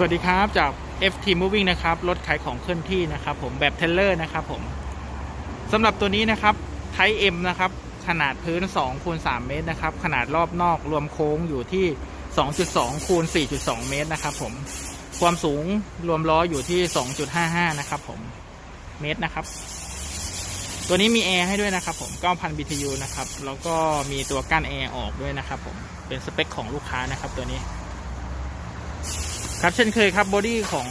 สวัสดีครับจาก FT Moving นะครับ รถขายของเคลื่อนที่นะครับ ผมแบบเทเลอร์นะครับผมสำหรับตัวนี้นะครับไท M นะครับ ขนาดพื้น2คูณ3เมตรนะครับ ขนาดรอบนอกรวมโค้งอยู่ที่ 2.2คูณ4.2 เมตรนะครับ ผมความสูงรวมล้ออยู่ที่ 2.55 นะครับ ผมเมตรนะครับ ตัวนี้มีแอร์ให้ด้วยนะครับ ผม 9,000 BTU นะครับ แล้วก็มีตัวกั้นแอร์ออกด้วยนะครับ ผมเป็นสเปคของลูกค้านะครับ ตัวนี้ ครับเช่นเคยครับบอดี้ของ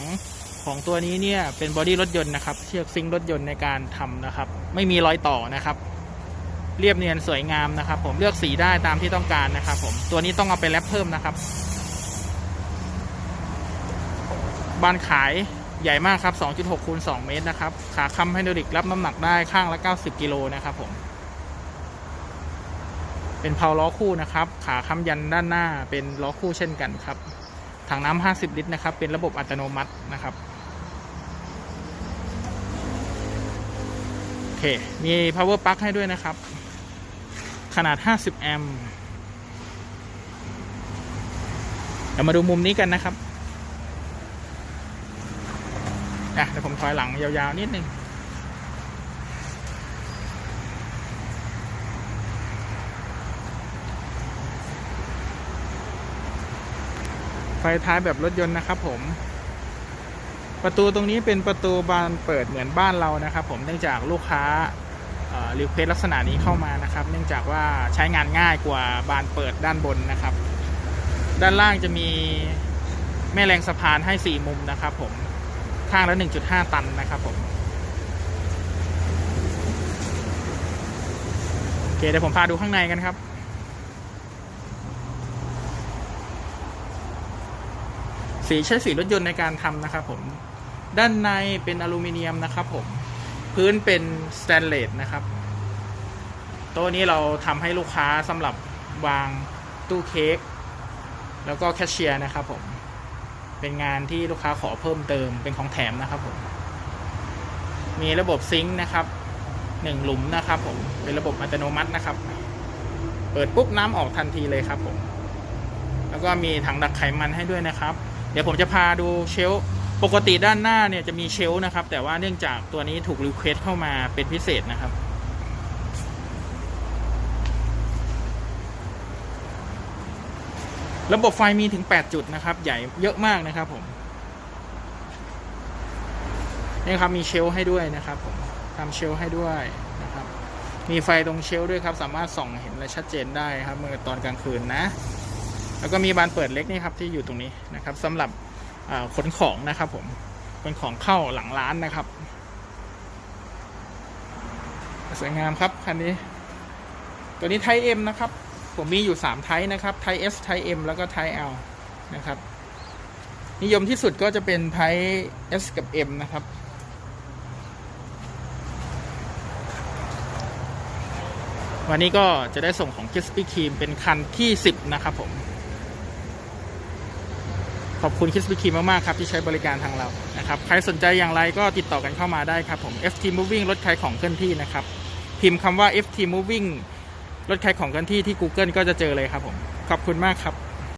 ของตัวนี้เนี่ยเป็นบอดี้รถยนต์นะครับ เชือกซิงค์รถยนต์ในการทำนะครับ ไม่มีรอยต่อนะครับ เรียบเนียนสวยงามนะครับ ผมเลือกสีได้ตามที่ต้องการนะครับ ผมตัวนี้ต้องเอาไปแรปเพิ่มนะครับ บานขายใหญ่มากครับ 2.6คูณ2เมตรนะครับ ขาค้ำไฮดรอลิกรับน้ำหนักได้ข้างละ 90 กิโลนะครับผม เป็นเพาล้อคู่นะครับ ขาค้ำยันด้านหน้าเป็นล้อคู่เช่นกันครับ ถังน้ำ50 ลิตรนะครับ เป็นระบบอัตโนมัตินะครับโอเค มี power plug ให้ด้วยนะครับ ขนาด 50 แอมป์เรามาดูมุมนี้กันนะครับอะเดี๋ยวผมถอยหลังยาวๆนิดนึง ฟท้ายแบบรถยนต์นะครับผม ประตูตรงนี้เป็นประตูบานเปิดเหมือนบ้านเรานะครับ ผมเนื่องจากลูกค้ารีเควสลักษณะนี้เข้ามานะครับ เนื่องจากว่าใช้งานง่ายกว่าบานเปิดด้านบนนะครับ ด้านล่างจะมีแม่แรงสะพานให้ 4 มุมนะครับ ผมข้างละ 1.5 ตันนะครับผมโอเคเดี๋ยวผมพาดูข้างในกันครับ สีใช้สีรถยนต์ในการทำนะครับผม ด้านในเป็นอลูมิเนียมนะครับผม พื้นเป็นสแตนเลสนะครับโต๊ะนี้เราทำให้ลูกค้าสำหรับวางตู้เค้กแล้วก็แคชเชียร์นะครับผม เป็นงานที่ลูกค้าขอเพิ่มเติมเป็นของแถมนะครับผม มีระบบซิงค์นะครับหนึ่งหลุมนะครับผม เป็นระบบอัตโนมัตินะครับ เปิดปุ๊บน้ำออกทันทีเลยครับผม แล้วก็มีถังดักไขมันให้ด้วยนะครับ เดี๋ยวผมจะพาดูเชลปกติด้านหน้าเนี่ยจะมีเชลนะครับ แต่ว่าเนื่องจากตัวนี้ถูกรีเควสเข้ามาเป็นพิเศษนะครับ ระบบไฟมีถึง 8 จุดนะครับ ใหญ่เยอะมากนะครับผมนี่ครับมีเชลให้ด้วยนะครับผมทำเชลให้ด้วยนะครับ มีไฟตรงเชลด้วยครับ สามารถส่องเห็นและชัดเจนได้ครับเมื่อตอนกลางคืนนะ แล้วก็มีบานเปิดเล็กนี่ครับที่อยู่ตรงนี้นะครับสำหรับขนของนะครับผมขนของเข้าหลังร้านนะครับสวยงามครับคันนี้ ตัวนี้ไท M นะครับ ผมมีอยู่ 3 ไทนะครับไท S ไท M แล้วก็ไท L นะครับ นิยมที่สุดก็จะเป็นไท S กับ M นะครับวันนี้ก็จะได้ส่งของ Krispy Kreme เป็นคันที่ 10 นะครับผม อบคุณคิสบิคีมากๆครับที่ใช้บริการทางเรานะครับใครสนใจอย่างไรก็ติดต่อกันเข้ามาได้ครับผม FT Moving รถขายของเคลื่อนที่นะครับพิมพ์คำว่า FT Moving รถขายของเคลื่อนที่ที่ Google ก็จะเจอเลยครับผมขอบคุณมากครับ